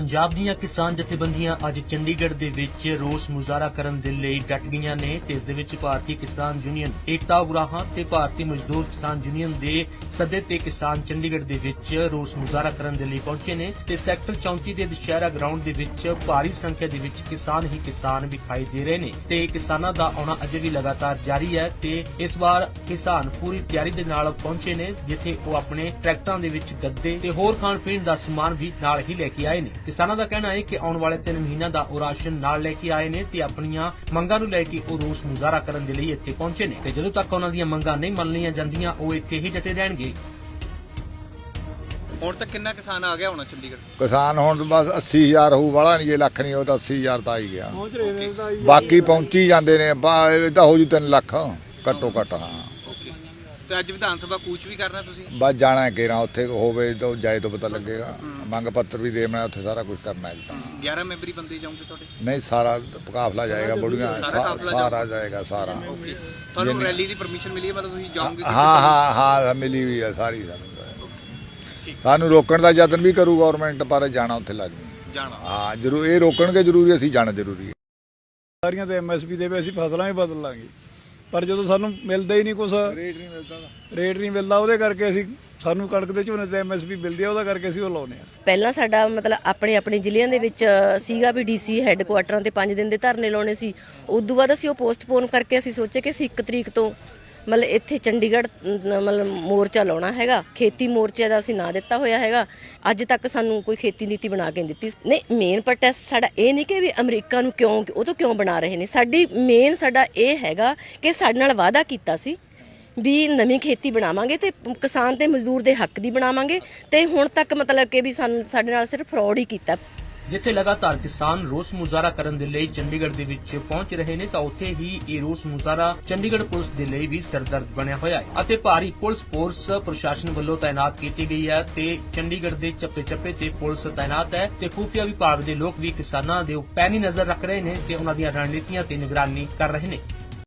ਪੰਜਾਬ ਦੀਆਂ ਕਿਸਾਨ ਜਥੇਬੰਦੀਆਂ ਅੱਜ ਚੰਡੀਗੜ੍ਹ ਦੇ ਵਿੱਚ ਰੋਸ ਮੁਜ਼ਾਹਰਾ ਕਰਨ ਦੇ ਲਈ ਡਟ ਗਈਆਂ ਨੇ ਤੇ ਇਸ ਦੇ ਵਿੱਚ ਭਾਰਤੀ ਕਿਸਾਨ ਯੂਨੀਅਨ ਏਕਤਾ ਉਗਰਾਹਾਂ ਤੇ ਭਾਰਤੀ ਮਜ਼ਦੂਰ ਕਿਸਾਨ ਯੂਨੀਅਨ ਦੇ ਸੱਦੇ ਤੇ ਕਿਸਾਨ ਚੰਡੀਗੜ੍ਹ ਦੇ ਵਿੱਚ ਰੋਸ ਮੁਜ਼ਾਹਰਾ ਕਰਨ ਦੇ ਲਈ ਪਹੁੰਚੇ ਨੇ ਤੇ ਸੈਕਟਰ 34 ਦੇ ਦੁਸ਼ਹਿਰਾ ਗਰਾਊਂਡ ਦੇ ਵਿੱਚ ਭਾਰੀ ਸੰਖਿਆ ਦੇ ਵਿੱਚ ਕਿਸਾਨ ਹੀ ਕਿਸਾਨ ਵਿਖਾਈ ਦੇ ਰਹੇ ਨੇ ਤੇ ਕਿਸਾਨਾਂ ਦਾ ਆਉਣਾ ਅਜੇ ਵੀ ਲਗਾਤਾਰ ਜਾਰੀ ਹੈ ਤੇ ਇਸ ਵਾਰ ਕਿਸਾਨ ਪੂਰੀ ਤਿਆਰੀ ਦੇ ਨਾਲ ਪਹੁੰਚੇ ਨੇ, ਜਿੱਥੇ ਉਹ ਆਪਣੇ ਟਰੈਕਟਰਾਂ ਦੇ ਵਿੱਚ ਗੱਦੇ ਤੇ ਹੋਰ ਖਾਣ ਪੀਣ ਦਾ ਸਮਾਨ ਵੀ ਨਾਲ ਹੀ ਲੈ ਕੇ ਆਏ ਨੇ। ਕਿਸਾਨਾਂ ਦਾ ਕਹਿਣਾ ਹੈ ਕਿ ਆਉਣ ਵਾਲੇ 3 ਮਹੀਨਿਆਂ ਦਾ ਉਹ ਰਾਸ਼ਨ ਨਾਲ ਲੈ ਕੇ ਆਏ ਨੇ ਤੇ ਆਪਣੀਆਂ ਮੰਗਾਂ ਨੂੰ ਲੈ ਕੇ ਉਹ ਰੋਸ ਮੁਜ਼ਾਹਰਾ ਕਰਨ ਦੇ ਲਈ ਇੱਥੇ ਪਹੁੰਚੇ ਨੇ। ਤੇ ਜਦੋਂ ਤੱਕ ਉਹਨਾਂ ਦੀਆਂ ਮੰਗਾਂ ਨਹੀਂ ਮੰਨ ਲਈਆਂ ਜਾਂਦੀਆਂ ਉਹ ਇੱਥੇ ਹੀ ਡਟੇ ਰਹਿਣਗੇ। ਹੁਣ ਤੱਕ ਕਿੰਨਾ ਕਿਸਾਨ ਆ ਗਿਆ ਹੋਣਾ ਚੰਡੀਗੜ੍ਹ? ਕਿਸਾਨ ਹੁਣ ਬਸ 80000 ਹੋਊ ਵਾਲਾ ਨਹੀਂ ਜੇ ਲੱਖ ਨਹੀਂ ਉਹ ਤਾਂ 80000 ਤਾਂ ਆ ਹੀ ਗਿਆ। ਪਹੁੰਚ ਰਹੇ ਨੇ ਤਾਂ ਬਾਕੀ ਪਹੁੰਚੀ ਜਾਂਦੇ ਨੇ ਬਾ- ਇਹ ਤਾਂ ਹੋ ਜੂ 3 ਲੱਖ ਘੱਟੋ ਘੱਟ ਹਾਂ। ਤੇ ਅੱਜ ਵਿਧਾਨ ਸਭਾ ਕੂਚ ਵੀ ਕਰਨਾ ਤੁਸੀਂ? ਬਸ ਜਾਣਾ ਹੈ ਕਿਰਾਂ ਉੱਥੇ ਹੋਵੇ ਤਾਂ ਜਾਏ ਤੋਂ ਪਤਾ ਲੱਗੇਗਾ। ਮੰਗ ਪੱਤਰ ਵੀ ਦੇਣਾ ਉੱਥੇ ਸਾਰਾ ਕੁਝ ਕਰਨਾ ਹੈ ਤਾਂ। 11 ਮੈਂਬਰੀ ਬੰਦੇ ਜਾਓਗੇ ਤੁਹਾਡੇ? ਨਹੀਂ ਸਾਰਾ ਕਾਫਲਾ ਜਾਏਗਾ ਬੁੜੀਆਂ ਸਾਰਾ ਜਾਏਗਾ ਸਾਰਾ। ਤੁਹਾਨੂੰ ਰੈਲੀ ਦੀ ਪਰਮਿਸ਼ਨ ਮਿਲੀ ਹੈ ਮਤਲਬ ਤੁਸੀਂ ਜਾਓਗੇ ਹਾਂ ਹਾਂ ਹਾਂ ਮਿਲੀ ਵੀ ਹੈ ਸਾਰੀ ਸਾਨੂੰ। ਸਾਨੂੰ ਰੋਕਣ ਦਾ ਯਤਨ ਵੀ ਕਰੂ ਗਵਰਨਮੈਂਟ ਪਰ ਜਾਣਾ ਉੱਥੇ ਲਾਜ਼ਮੀ ਜਾਣਾ। ਹਾਂ ਜਰੂਰ ਇਹ ਰੋਕਣਗੇ ਜ਼ਰੂਰੀ ਅਸੀਂ ਜਾਣਾ ਜ਼ਰੂਰੀ ਹੈ। ਸਾਰੀਆਂ ਤੇ ਐਮਐਸਪੀ ਦੇ ਵੀ ਅਸੀਂ ਫਸਲਾਂ ਹੀ ਬਦਲ ਲਾਂਗੇ। ਪਰ ਜਦੋਂ ਸਾਨੂੰ ਮਿਲਦਾ ਹੀ ਨਹੀਂ ਕੁਝ ਰੇਟ ਨਹੀਂ ਮਿਲਦਾ ਰੇਟ ਨਹੀਂ ਮਿਲਦਾ ਉਹਦੇ ਕਰਕੇ ਅਸੀਂ ਸਾਨੂੰ ਕਣਕ ਦੇ ਝੋਨੇ ਤੇ ਐਮਐਸਪੀ ਮਿਲਦੀ ਆ ਉਹਦਾ ਕਰਕੇ ਅਸੀਂ ਉਹ ਲਾਉਨੇ ਆ। ਪਹਿਲਾਂ ਸਾਡਾ ਮਤਲਬ ਆਪਣੇ ਆਪਣੇ ਜ਼ਿਲ੍ਹਿਆਂ ਦੇ ਵਿੱਚ ਸੀਗਾ ਵੀ ਡੀਸੀ ਹੈੱਡਕੁਆਟਰਾਂ ਤੇ 5 ਦਿਨ ਦੇ ਧਰਨੇ ਲਾਉਣੇ ਸੀ। ਉਦੋਂ ਬਾਅਦ ਅਸੀਂ ਉਹ ਪੋਸਟਪੋਨ ਕਰਕੇ ਅਸੀਂ ਸੋਚਿਆ ਕਿ ਅਸੀਂ 1 ਤਰੀਕ ਤੋਂ ਮਤਲਬ ਇੱਥੇ ਚੰਡੀਗੜ੍ਹ ਮਤਲਬ ਮੋਰਚਾ ਲਾਉਣਾ ਹੈਗਾ। ਖੇਤੀ ਮੋਰਚੇ ਦਾ ਅਸੀਂ ਨਾਂ ਦਿੱਤਾ ਹੋਇਆ ਹੈਗਾ। ਅੱਜ ਤੱਕ ਸਾਨੂੰ ਕੋਈ ਖੇਤੀ ਨੀਤੀ ਬਣਾ ਕੇ ਨਹੀਂ ਦਿੱਤੀ। ਨਹੀਂ ਮੇਨ ਪ੍ਰੋਟੈਸਟ ਸਾਡਾ ਇਹ ਨਹੀਂ ਕਿ ਵੀ ਅਮਰੀਕਾ ਨੂੰ ਕਿਉਂ, ਉਹ ਤੋਂ ਕਿਉਂ ਬਣਾ ਰਹੇ ਨੇ। ਸਾਡੀ ਮੇਨ ਸਾਡਾ ਇਹ ਹੈਗਾ ਕਿ ਸਾਡੇ ਨਾਲ ਵਾਅਦਾ ਕੀਤਾ ਸੀ ਵੀ ਨਵੀਂ ਖੇਤੀ ਬਣਾਵਾਂਗੇ ਤੇ ਕਿਸਾਨ ਤੇ ਮਜ਼ਦੂਰ ਦੇ ਹੱਕ ਦੀ ਬਣਾਵਾਂਗੇ। ਤੇ ਹੁਣ ਤੱਕ ਮਤਲਬ ਕਿ ਵੀ ਸਾਨੂੰ ਸਾਡੇ ਨਾਲ ਸਿਰਫ ਫਰਾਡ ਹੀ ਕੀਤਾ। ਜਿੱਥੇ ਲਗਾਤਾਰ ਕਿਸਾਨ ਰੋਸ ਮੁਜ਼ਾਹਰਾ ਕਰਨ ਦੇ ਲਈ ਚੰਡੀਗੜ੍ਹ ਦੇ ਵਿੱਚ ਪਹੁੰਚ ਰਹੇ ਨੇ, ਤਾਂ ਉੱਥੇ ਹੀ ਇਹ ਰੋਸ ਮੁਜ਼ਾਹਰਾ ਚੰਡੀਗੜ੍ਹ ਪੁਲਿਸ ਦੇ ਲਈ ਵੀ ਸਰਦਰਦ ਬਣਿਆ ਹੋਇਆ ਹੈ। ਅਤੇ ਭਾਰੀ ਪੁਲਿਸ ਫੋਰਸ ਪ੍ਰਸ਼ਾਸਨ ਵੱਲੋਂ ਤਾਇਨਾਤ ਕੀਤੀ ਗਈ ਹੈ ਤੇ ਚੰਡੀਗੜ੍ਹ ਦੇ ਚੱਪੇ-ਚੱਪੇ ਤੇ ਪੁਲਿਸ ਤਾਇਨਾਤ ਹੈ ਤੇ ਖੂਫੀਆ ਵਿਭਾਗ ਦੇ ਲੋਕ ਵੀ ਕਿਸਾਨਾਂ ਦੇ ਪੈਣੀ ਨਜ਼ਰ ਰੱਖ ਰਹੇ ਨੇ ਤੇ ਉਹਨਾਂ ਦੀਆਂ ਰਣਨੀਤੀਆਂ ਤੇ ਨਿਗਰਾਨੀ ਕਰ ਰਹੇ ਨੇ।